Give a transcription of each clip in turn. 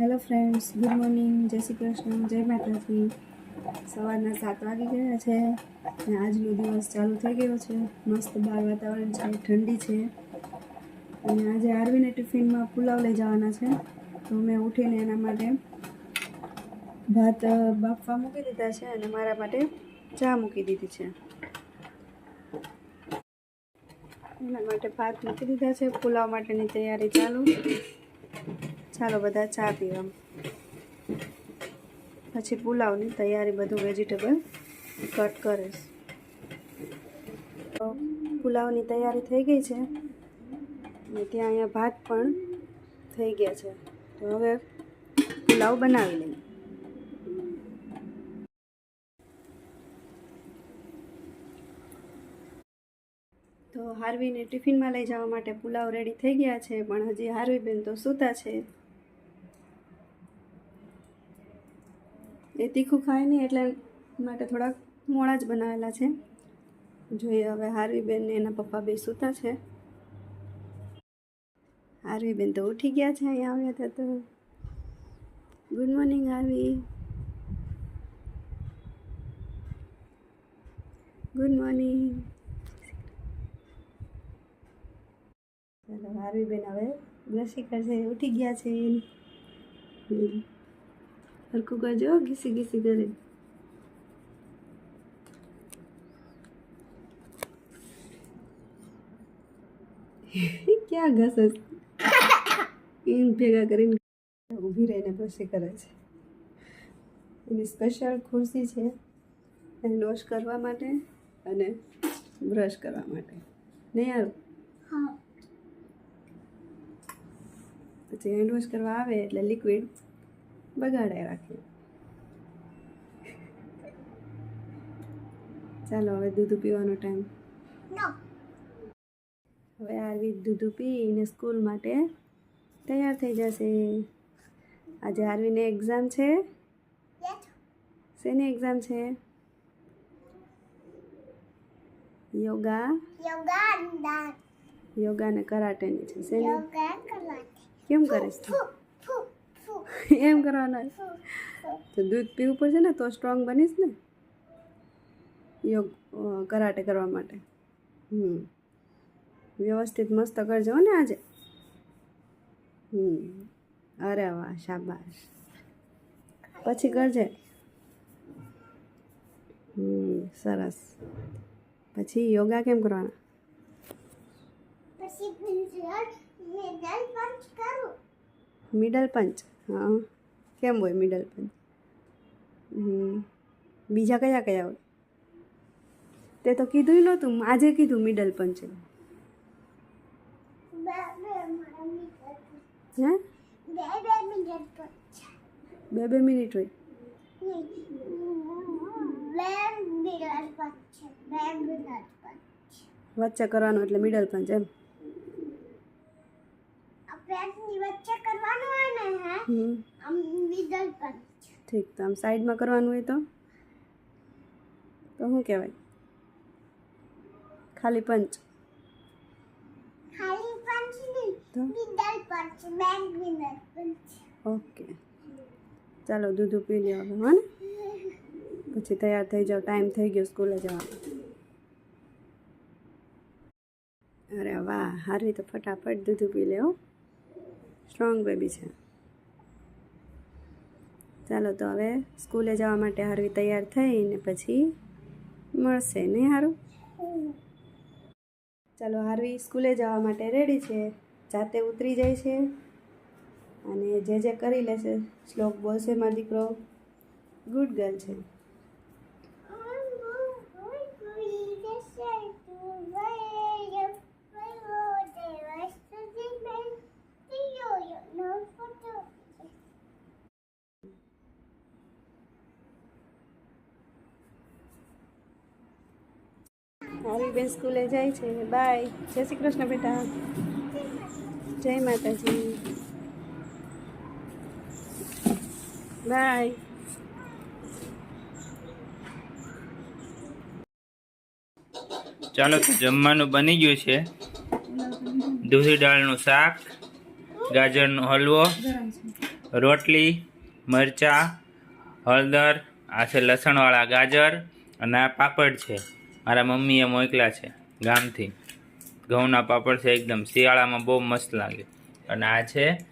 Hello friends good morning જય શ્રી કૃષ્ણ જય માતાજી સવારના સાત વાગી ગયા છે અને આજનો દિવસ ચાલુ થઈ ગયો છે. મસ્ત બહાર વાતાવરણ છે, ઠંડી છે. અને આજે આરવીને ટિફિનમાં પુલાવ લઈ જવાના છે. તો મેં ઉઠીને એના માટે ભાત બાફવા મૂકી દીધા છે અને મારા માટે ચા મૂકી દીધી છે. એના માટે ભાત મૂકી દીધા છે. પુલાવ માટેની તૈયારી ચાલુ. ચાલો બધા ચા પીવા. પછી પુલાવની તૈયારી બધું વેજીટેબલ કટ કરીશ. તો પુલાવની તૈયારી થઈ ગઈ છે અને ત્યાં અહીંયા ભાત પણ થઈ ગયા છે. તો હવે પુલાવ બનાવી લઈએ. તો હાર્વીને ટિફિનમાં લઈ જવા માટે પુલાવ રેડી થઈ ગયા છે, પણ હજી હાર્વીબેન તો સૂતા છે. એ તીખું ખાય નહીં એટલે માટે થોડાક મોડા જ બનાવેલા છે. જોઈએ હવે હારવીબેન ને એના પપ્પા બે સૂતા છે. હારવીબેન તો ઉઠી ગયા છે અહીંયા આવ્યા હતા તો. Good morning Harvi. Good morning ચાલો હાર્વી બેન હવે બ્રશી કરશે, ઉઠી ગયા છે. હરખું કરજો ઘીસી ઘીસી કરી ક્યાં ઘસસ એમ ભેગા કરીને ઊભી રહીને બ્રશી કરે છે એની સ્પેશિયલ ખુરશી છે એને વોશ કરવા માટે અને બ્રશ કરવા માટે નહીં યાર પછી હેન્ડ વોશ કરવા આવે એટલે લિક્વિડ બગાડે રાખે. ચાલો હવે દૂધ પીવાનો ટાઈમ હવે આરવી દૂધ પીને સ્કૂલ માટે તૈયાર થઈ જશે. આજે આરવીને એક્ઝામ છે? શેની એક્ઝામ છે? યોગા? યોગા અને કરાટેની છે. શેની? કેમ કરે તું એમ કરવાના તો દૂધ પીવું પડશે ને તો સ્ટ્રોંગ બનીશ ને. યોગ કરાટે કરવા માટે. હમ. વ્યવસ્થિત મસ્ત કરજો ને આજે. હમ. અરે વાહ શાબાશ. પછી કરજે. હમ સરસ. પછી યોગા કેમ કરવાના? Middle punch. હા. કેમ હોય મિડલ પંચ? બીજા કયા કયા હોય? તે તો કીધું નહોતું. આજે કીધું મિડલ પંચ હે? બે બે મિનિટ હોય. વચ્ચે કરવાનું એટલે મિડલ પંચ એમ. હમ ઠીક તો આમ સાઈડમાં કરવાનું હોય તો? તો શું કહેવાય? ખાલી પંચ. ઓકે. ચાલો દૂધ પી લ્યો હવે હા પછી તૈયાર થઈ જાઓ ટાઈમ થઈ ગયો સ્કૂલે જવાનો. અરે વાહ હારવી તો ફટાફટ દૂધ પી લે હો. સ્ટ્રોંગ બેબી છે. ચાલો તો હવે સ્કૂલે જવા માટે હારવી તૈયાર થઈને પછી મળશે નહીં હારું? ચાલો હારવી સ્કૂલે જવા માટે રેડી છે. જાતે ઉતરી જાય છે અને જે જે કરી લેશે, શ્લોક બોલશે મારો દીકરો. ગુડ ગર્લ છે. હારી બેન સ્કૂલે જાય છે. બાય. જય શ્રી કૃષ્ણ બેટા. જય માતાજી. બાય. ચાલો તો જમવાનું બની ગયું છે. દૂધી દાળનું શાક, ગાજરનો હલવો, રોટલી, મરચાં, હળદર, આ છે લસણવાળા ગાજર, અને આ પાપડ છે. મારા મમ્મીએ મોકલા છે ગામથી. ઘઉંના પાપડ છે એકદમ. શિયાળામાં બહુ મસ્ત લાગે. અને આ છે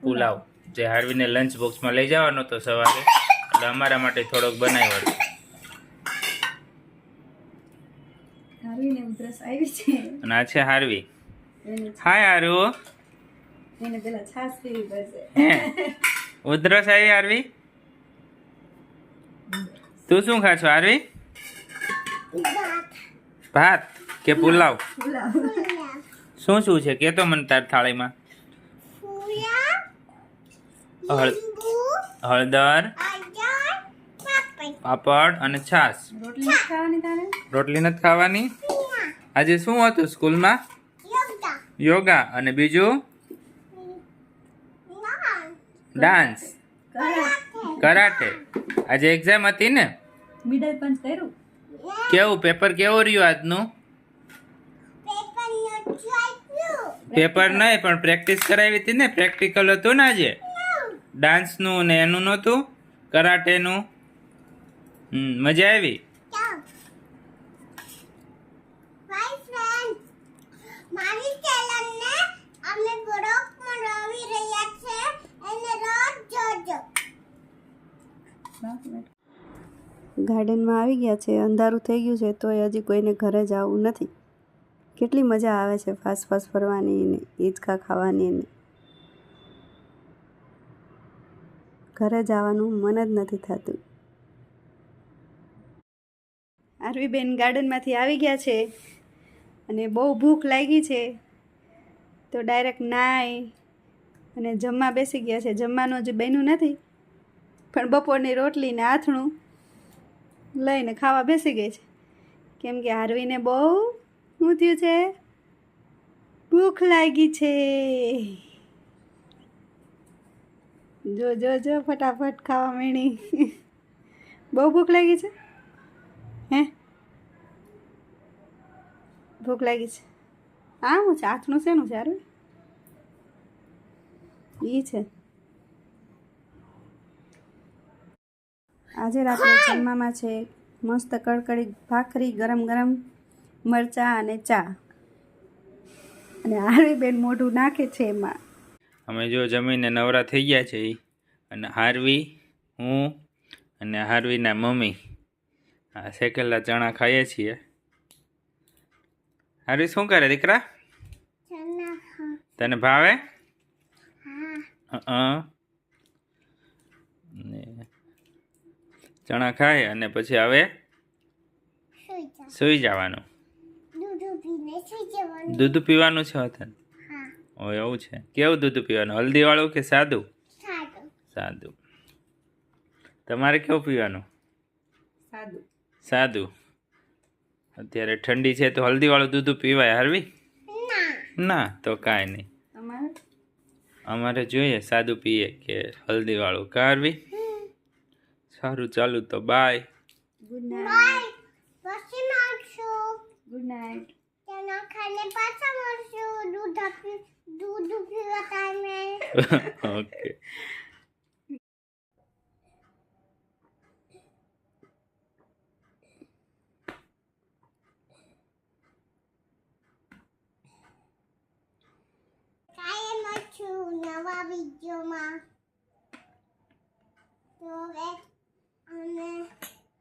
પુલાવ. જે હાર્વીને લંચ બોક્સમાં લઈ જવાનો હતો સવારે. એટલે અમારા માટે થોડોક બનાવ્યો છે. અને આ છે હાર્વી. હાય હારુ. એને પેલા છાશ પીવી પડશે. ઉધરસ આવી હાર્વી? તું શું ખાશો હાર્વી? ભાત કે પુલાવ? શું શું છે? કે તો મને તાર થાળીમાં. હળ- હળદર પાપડ. અને છાશ. રોટલી નથી ખાવાની રોટલી નથી ખાવાની? આજે શું હતું સ્કૂલમાં? યોગા. અને બીજું? ડાન્સ. કરાટે. આજે એક્ઝામ હતી ને? મિડલ પંચ કર્યું? કેવું? પેપર કેવો રહ્યું આજનું? પેપર નહીં પણ પ્રેક્ટિસ કરાવી હતી ને? પ્રેક્ટિકલ હતું ને આજે? ડાન્સનું ને એનું નહોતું? કરાટેનું? મજા આવી? મારી ગાર્ડનમાં આવી ગયા છે, અંધારું થઈ ગયું છે, તોય હજી કોઈને ઘરે જવું નથી. કેટલી મજા આવે છે ફાસ્ટ ફાસ્ટ ફરવાની ને હિંચકા ખાવાની ને. ઘરે જવાનું મન જ નથી થતું. આરવીબેન ગાર્ડનમાંથી આવી ગયા છે અને બહુ ભૂખ લાગી છે, તો ડાયરેક્ટ નાય અને જમવા બેસી ગયા છે. જમવાનું હજી બન્યું નથી, પણ બપોરની રોટલી ને આથણું લઈને ખાવા બેસી ગઈ છે. કેમ કે હારવીને બહુ શું થયું છે. ભૂખ લાગી છે. જો જો જો, ફટાફટ ખાવા માંડી બહુ ભૂખ લાગી છે? હે? ભૂખ લાગી છે. આ હું છે? હાથનું શેનું છે હારવી? ઈ છે. આજે રાત્રે જમવામાં છે મસ્ત કડકડી ભાખરી ગરમ ગરમ મરચાં અને ચા. અને હારવી બેન મોઢું નાખે છે એમાં. અમે જો જમીને નવરા થઈ ગયા છે ઈ. અને હારવી હું અને હારવીના મમ્મી. આ શેકેલા ચણા ખાઈએ છીએ. હારવી શું કરે દીકરા? તને ભાવે? હા. અ. ને ચણા ખાય અને પછી હવે સુઈ સૂઈ જવાનું. દૂધ પીને સુઈ જવાનું. દૂધ પીવાનું છે વતન હા. ઓ એવું છે. કેવું દૂધ પીવાનું? હલ્દીવાળું કે સાદું. સાદું. તમારે કેવું પીવાનું? સાદું. સાદું. અત્યારે ઠંડી છે તો હલ્દીવાળું દૂધ પીવાય હારવી? ના. ના તો કાંઈ નહીં. અમારે? અમારે જોઈએ સાદું પીએ કે હલ્દીવાળું. કા હારવી? સારું ચાલુ તો બાય ગુડ નાઇટ પછી મળશું. ગુડ નાઇટ પાછા મળશું. દૂધ આપી દૂધ પીવા ટાઈમે ઓકે છું નવા વિડીયોમાં તો અને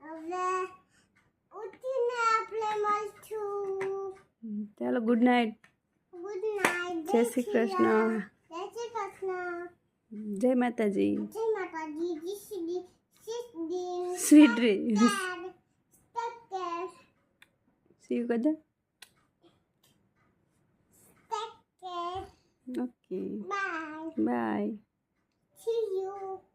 હવે ઉઠીને આપણે મળશું ચાલો ગુડ નાઇટ ગુડ નાઇટ જય શ્રી કૃષ્ણ જય શ્રી કૃષ્ણ જય માતાજી જય માતાજી જય Shri Shri sweet dreams Take care. See you કદા Take care. Okay Bye. Bye See you.